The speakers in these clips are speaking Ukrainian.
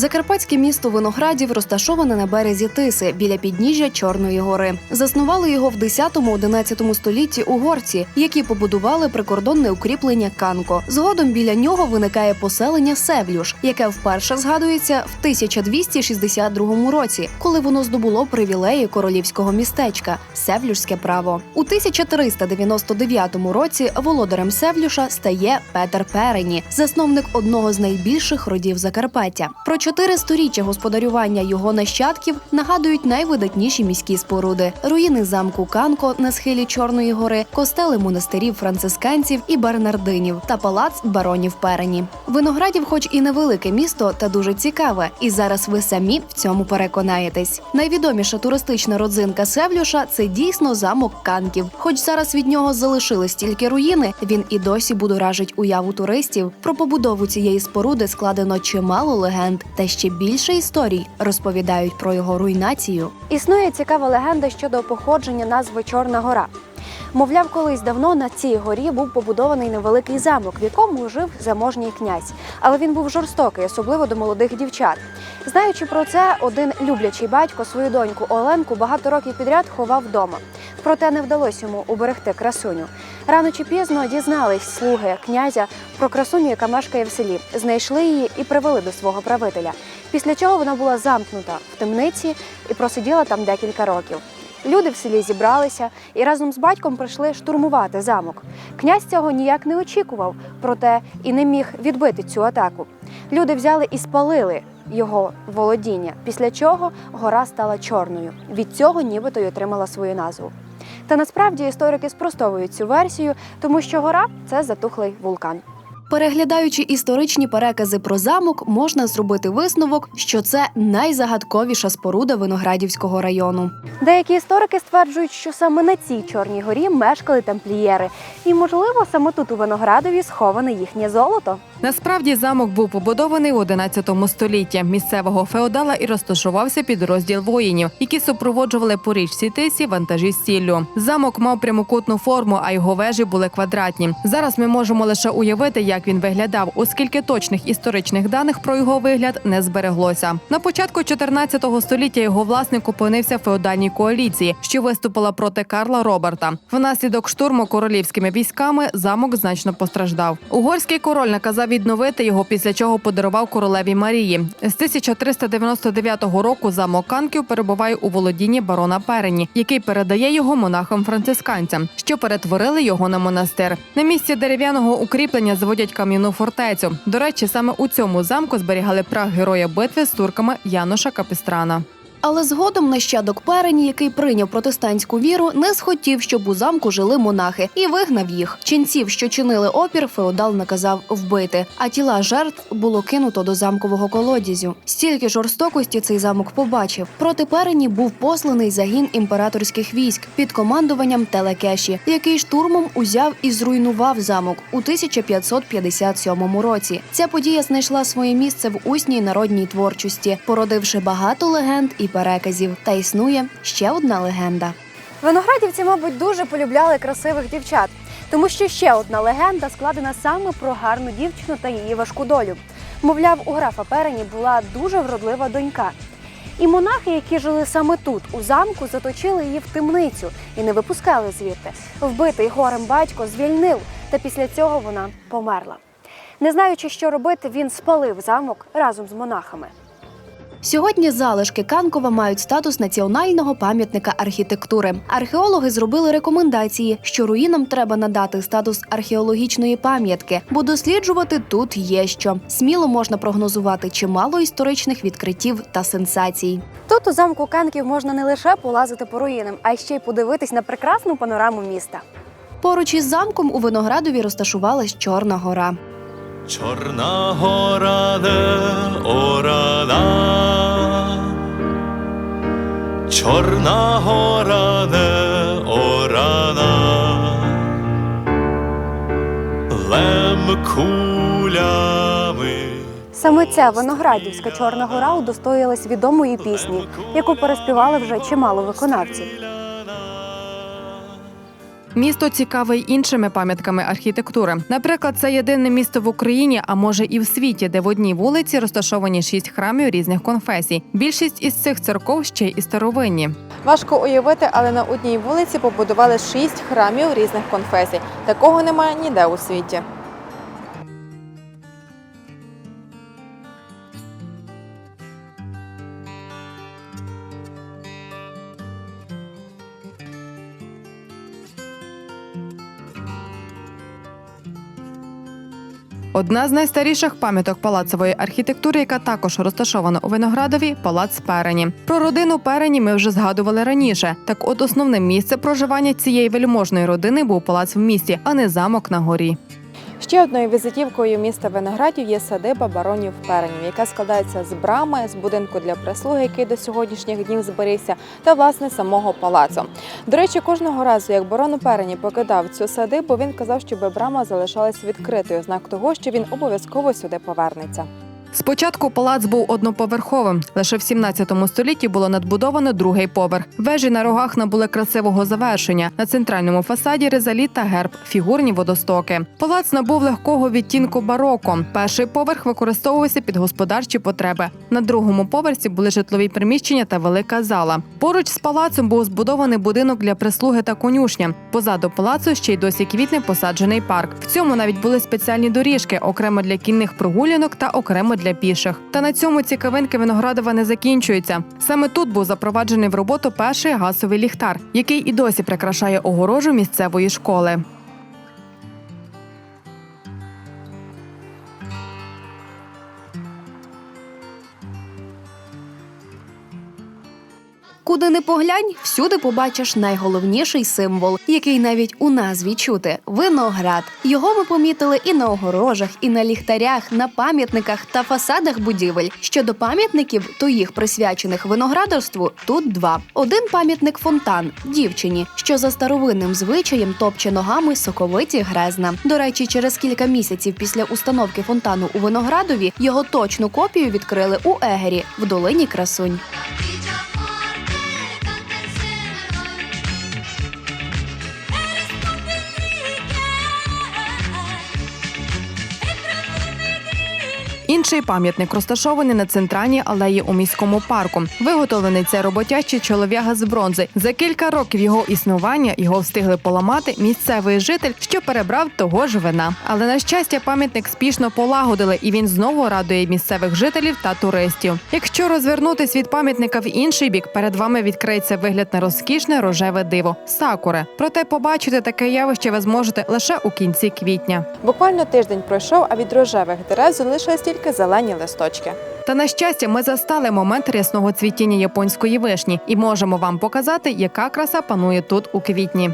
Закарпатське місто Виноградів розташоване на березі Тиси біля підніжжя Чорної гори. Заснували його в 10-11 столітті угорці, які побудували прикордонне укріплення Канко. Згодом біля нього виникає поселення Севлюш, яке вперше згадується в 1262 році, коли воно здобуло привілеї королівського містечка Севлюшське право. У 1399 році володарем Севлюша стає Петер Перені, засновник одного з найбільших родів Закарпаття. Про чотири сторіччя господарювання його нащадків нагадують найвидатніші міські споруди: руїни замку Канко на схилі Чорної гори, костели монастирів францисканців і бернардинів та палац баронів Перені. Виноградів, хоч і невелике місто, та дуже цікаве, і зараз ви самі в цьому переконаєтесь. Найвідоміша туристична родзинка Севлюша це дійсно замок Канків. Хоч зараз від нього залишились тільки руїни, він і досі будоражить уяву туристів. Про побудову цієї споруди складено чимало легенд, та ще більше історій розповідають про його руйнацію. Існує цікава легенда щодо походження назви Чорна гора. Мовляв, колись давно на цій горі був побудований невеликий замок, в якому жив заможній князь. Але він був жорстокий, особливо до молодих дівчат. Знаючи про це, один люблячий батько свою доньку Оленку багато років підряд ховав вдома. Проте не вдалося йому уберегти красуню. Рано чи пізно дізнались слуги князя про красуню, яка мешкає в селі. Знайшли її і привели до свого правителя. Після чого вона була замкнута в темниці і просиділа там декілька років. Люди в селі зібралися і разом з батьком прийшли штурмувати замок. Князь цього ніяк не очікував, проте і не міг відбити цю атаку. Люди взяли і спалили його володіння, після чого гора стала чорною. Від цього нібито й отримала свою назву. Та насправді історики спростовують цю версію, тому що гора це затухлий вулкан. Переглядаючи історичні перекази про замок, можна зробити висновок, що це найзагадковіша споруда Виноградівського району. Деякі історики стверджують, що саме на цій чорній горі мешкали тамплієри, і можливо саме тут у Виноградові сховане їхнє золото. Насправді замок був побудований у 11 столітті місцевого феодала і розташувався під розділ воїнів, які супроводжували по річці Тисі вантажі сіллю. Замок мав прямокутну форму, а його вежі були квадратні. Зараз ми можемо лише уявити, як він виглядав, оскільки точних історичних даних про його вигляд не збереглося. На початку 14 століття його власник опинився в феодальній коаліції, що виступила проти Карла Роберта. Внаслідок штурму королівськими військами замок значно постраждав. Угорський король наказав відновити його, після чого подарував королеві Марії. З 1399 року замок Канків перебуває у володінні барона Перені, який передає його монахам-францисканцям, що перетворили його на монастир. На місці дерев'яного укріплення зводять кам'яну фортецю. До речі, саме у цьому замку зберігали прах героя битви з турками Януша Капістрана. Але згодом нащадок Перені, який прийняв протестантську віру, не схотів, щоб у замку жили монахи, і вигнав їх. Ченців, що чинили опір, феодал наказав вбити, а тіла жертв було кинуто до замкового колодязю. Стільки жорстокості цей замок побачив. Проти Перені був посланий загін імператорських військ під командуванням Телекеші, який штурмом узяв і зруйнував замок у 1557 році. Ця подія знайшла своє місце в усній народній творчості, породивши багато легенд і переказів. Та існує ще одна легенда. Виноградівці, мабуть, дуже полюбляли красивих дівчат, тому що ще одна легенда складена саме про гарну дівчину та її важку долю. Мовляв, у графа Перені була дуже вродлива донька. І монахи, які жили саме тут, у замку, заточили її в темницю і не випускали звідти. Вбитий горем батько звільнив, та після цього вона померла. Не знаючи, що робити, він спалив замок разом з монахами. Сьогодні залишки Канкова мають статус національного пам'ятника архітектури. Археологи зробили рекомендації, що руїнам треба надати статус археологічної пам'ятки, бо досліджувати тут є що. Сміло можна прогнозувати чимало історичних відкриттів та сенсацій. Тут у замку Канків можна не лише полазити по руїнам, а ще й подивитись на прекрасну панораму міста. Поруч із замком у Виноградові розташувалась Чорна гора. Чорна гора не орана, Чорна гора не орана, лем кулями. Саме ця Виноградівська Чорна гора удостоїлась відомої пісні, яку переспівали вже чимало виконавців. Місто цікаве й іншими пам'ятками архітектури. Наприклад, це єдине місто в Україні, а може і в світі, де в одній вулиці розташовані шість храмів різних конфесій. Більшість із цих церков ще й старовинні. Важко уявити, але на одній вулиці побудували шість храмів різних конфесій. Такого немає ніде у світі. Одна з найстаріших пам'яток палацової архітектури, яка також розташована у Виноградові, палац Перені. Про родину Перені ми вже згадували раніше. Так, от основне місце проживання цієї вельможної родини був палац в місті, а не замок на горі. Ще одною візитівкою міста Виноградів є садиба баронів Перенів, яка складається з брами, з будинку для прислуги, який до сьогоднішніх днів зберігся, та власне самого палацу. До речі, кожного разу, як барон Перені покидав цю садибу, він казав, щоб брама залишалась відкритою, знак того, що він обов'язково сюди повернеться. Спочатку палац був одноповерховим. Лише в 17 столітті було надбудовано другий поверх. Вежі на рогах набули красивого завершення. На центральному фасаді ризаліт та герб, фігурні водостоки. Палац набув легкого відтінку бароко. Перший поверх використовувався під господарчі потреби. На другому поверсі були житлові приміщення та велика зала. Поруч з палацом був збудований будинок для прислуги та конюшня. Позаду палацу ще й досі квітне посаджений парк. В цьому навіть були спеціальні доріжки, окремо для кінних прогулянок та окремо для піших. Та на цьому цікавинки Виноградова не закінчуються. Саме тут був запроваджений в роботу перший газовий ліхтар, який і досі прикрашає огорожу місцевої школи. Куди не поглянь, всюди побачиш найголовніший символ, який навіть у назві чути виноград. Його ми помітили і на огорожах, і на ліхтарях, на пам'ятниках та фасадах будівель. Щодо пам'ятників, то їх присвячених виноградарству тут два: один пам'ятник фонтан дівчині, що за старовинним звичаєм топче ногами соковиті грезна. До речі, через кілька місяців після установки фонтану у виноградові його точну копію відкрили у Егері в долині красунь. Інший пам'ятник розташований на центральній алеї у міському парку. Виготовлений цей роботячий чолов'яга з бронзи. За кілька років його існування його встигли поламати місцевий житель, що перебрав того ж вина. Але на щастя, пам'ятник спішно полагодили, і він знову радує місцевих жителів та туристів. Якщо розвернутись від пам'ятника в інший бік, перед вами відкриється вигляд на розкішне рожеве диво сакури. Проте побачити таке явище ви зможете лише у кінці квітня. Буквально тиждень пройшов, а від рожевих дерев залишились тільки зелені листочки. Та на щастя, ми застали момент рясного цвітіння японської вишні і можемо вам показати, яка краса панує тут у квітні.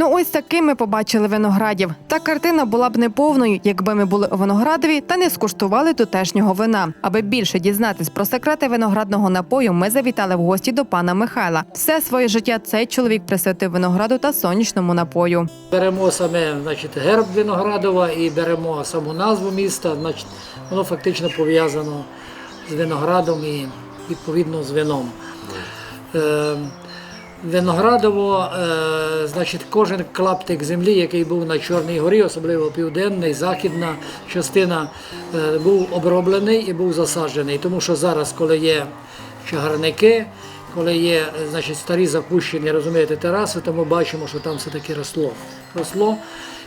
Ну, ось таким ми побачили виноградів. Та картина була б неповною, якби ми були у виноградові та не скуштували тутешнього вина. Аби більше дізнатись про секрети виноградного напою, ми завітали в гості до пана Михайла. Все своє життя цей чоловік присвятив винограду та сонячному напою. Беремо саме значить, герб Виноградова і беремо саму назву міста, значить, воно фактично пов'язано з виноградом і відповідно з вином. Е, Виноградово, е, значить, кожен клаптик землі, який був на Чорній горі, особливо південна і західна частина, е, був оброблений і був засаджений. Тому що зараз, коли є чагарники, коли є е, значить, старі запущені, розумієте, тераси, то ми бачимо, що там все-таки росло. росло.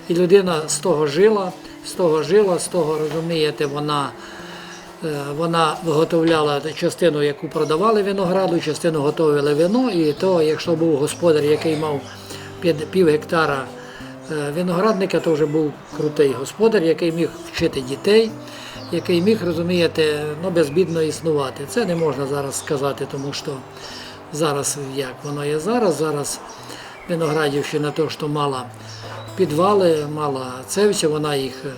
І людина з того жила, з того жила, з того, розумієте, вона, вона виготовляла частину, яку продавали винограду, частину готували вино. І то, якщо був господар, який мав пів гектара е, виноградника, то вже був крутий господар, який міг вчити дітей, який міг, розумієте, ну, безбідно існувати. Це не можна зараз сказати, тому що зараз як воно є зараз. Зараз Виноградівщина то, що мала підвали, мала це все, вона їх е,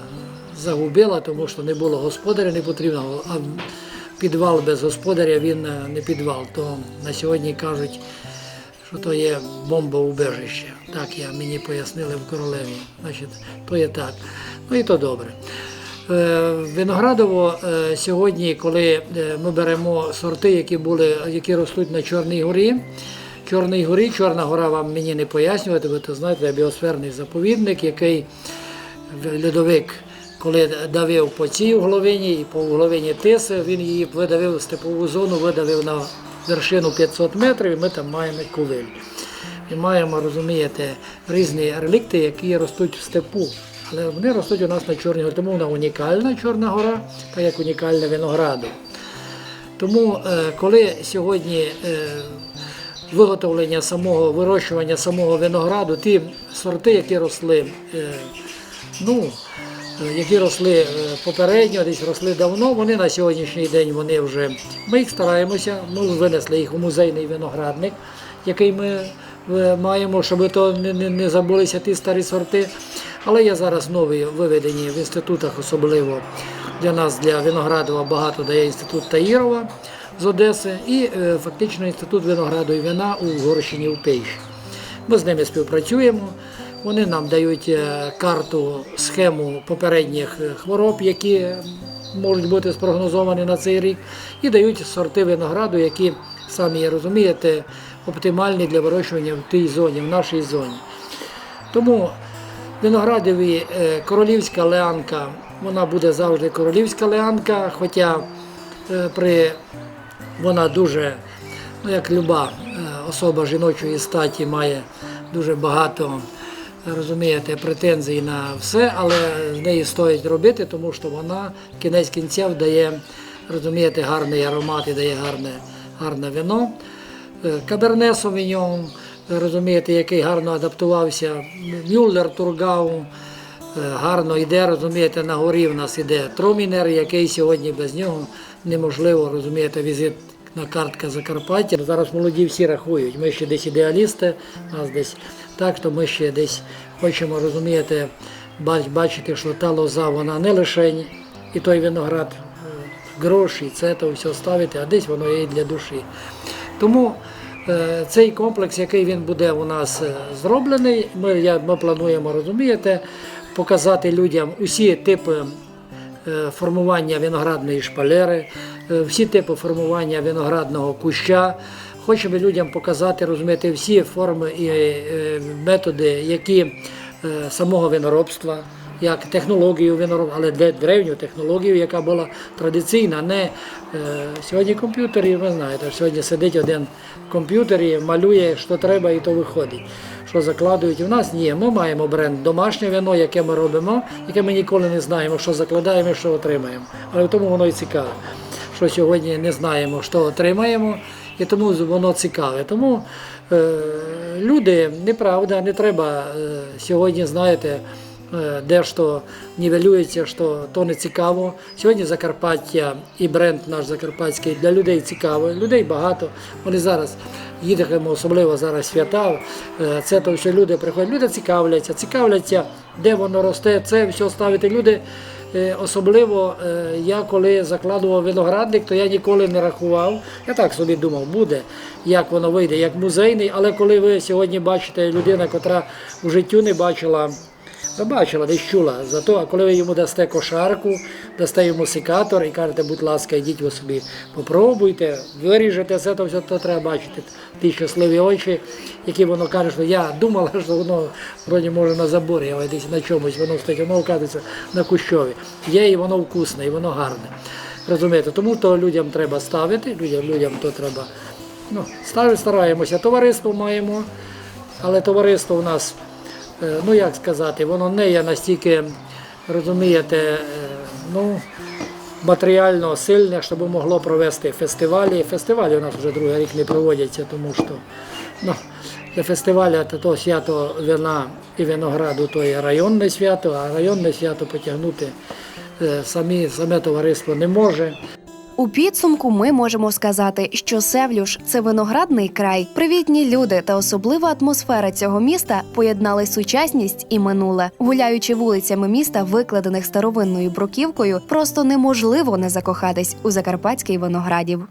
загубила, тому що не було господаря, не потрібно. А підвал без господаря він е, не підвал. То на сьогодні кажуть, що то є бомбоубежище. Так я мені пояснили в королеві. Значить, то є так. Ну і то добре. Е, Виноградово е, сьогодні, коли ми беремо сорти, які були, які ростуть на Чорній горі. Чорній горі, Чорна гора вам мені не пояснювати, ви то знаєте, біосферний заповідник, який льодовик, коли давив по цій угловині і по угловині Тиси, він її видавив в степову зону, видавив на вершину 500 метрів, і ми там маємо ковиль. І маємо, розумієте, різні релікти, які ростуть в степу. Але вони ростуть у нас на Чорній горі. Тому вона унікальна Чорна гора, так як унікальне винограду. Тому, е, коли сьогодні е, виготовлення самого вирощування самого винограду, ті сорти, які росли, е, ну, які росли е, попередньо, десь росли давно, вони на сьогоднішній день вони вже ми їх стараємося. Ми винесли їх у музейний виноградник, який ми е, маємо, щоб то не, не, не забулися ті старі сорти. Але є зараз нові виведені в інститутах, особливо для нас, для Виноградова, багато дає інститут Таїрова з Одеси і е, фактично інститут винограду і вина у Горщині у Пейші. Ми з ними співпрацюємо. Вони нам дають е, карту, схему попередніх е, хвороб, які можуть бути спрогнозовані на цей рік, і дають сорти винограду, які самі розумієте, оптимальні для вирощування в тій зоні, в нашій зоні. Тому виноградові е, королівська леанка, вона буде завжди королівська леанка, хоча при вона дуже, ну як люба особа жіночої статі, має дуже багато, розумієте, претензій на все, але з неї стоїть робити, тому що вона кінець кінців дає, розумієте, гарний аромат і дає гарне, гарне вино. Е, Каберне Совіньон, розумієте, який гарно адаптувався, Мюллер Тургау, е, гарно йде, розумієте, на горі в нас іде Тромінер, який сьогодні без нього неможливо, розумієте, візит на картка Закарпаття. Зараз молоді всі рахують. Ми ще десь ідеалісти, нас десь так, то ми ще десь хочемо, розумієте, бачити, що та лоза, вона не лише і той виноград, е, гроші, це то все ставити, а десь воно є і для душі. Тому е, цей комплекс, який він буде у нас е, зроблений, ми, я, ми плануємо, розумієте, показати людям усі типи формування виноградної шпалери, всі типи формування виноградного куща. Хочемо людям показати, розумієте, всі форми і е, методи, які е, самого виноробства, як технологію виноробства, але древню технологію, яка була традиційна. Не е, сьогодні комп'ютери, ви знаєте, сьогодні сидить один в комп'ютері, малює, що треба, і то виходить. Що закладують. У нас ні, ми маємо бренд домашнє вино, яке ми робимо, яке ми ніколи не знаємо, що закладаємо що отримаємо. Але в тому воно і цікаве, що сьогодні не знаємо, що отримаємо, і тому воно цікаве. Тому е, люди, неправда, не треба е, сьогодні, знаєте, е, дещо нівелюється, що то не цікаво. Сьогодні Закарпаття і бренд наш закарпатський для людей цікаво. Людей багато. Вони зараз їдемо, особливо зараз свята. е, Це то, що люди приходять. Люди цікавляться, цікавляться, де воно росте. Це все ставити. Люди Особливо е, я коли закладував виноградник, то я ніколи не рахував. Я так собі думав, буде, як воно вийде, як музейний. Але коли ви сьогодні бачите людина, котра в життю не бачила, ви бачила, чула. Зато, коли ви йому дасте кошарку, дасте йому секатор і кажете, будь ласка, йдіть ви собі, попробуйте, виріжете це, то все то треба бачити. Ті щасливі очі, які воно каже, що я думала, що воно вроді може на заборі, але десь на чомусь воно стоїть, воно вказується на кущові. Є і воно вкусне, і воно гарне. Розумієте, тому то людям треба ставити, людям, людям то треба. Ну, стараємося. Товариство маємо, але товариство у нас, ну як сказати, воно не є настільки, розумієте, е, ну, матеріально сильне, щоб могло провести фестивалі. Фестивалі у нас вже другий рік не проводяться, тому що ну, для фестиваля то, то свято вина і винограду то є районне свято, а районне свято потягнути е, самі, саме товариство не може. У підсумку ми можемо сказати, що Севлюш це виноградний край. Привітні люди та особлива атмосфера цього міста поєднали сучасність і минуле. Гуляючи вулицями міста, викладених старовинною бруківкою, просто неможливо не закохатись у закарпатський виноградів.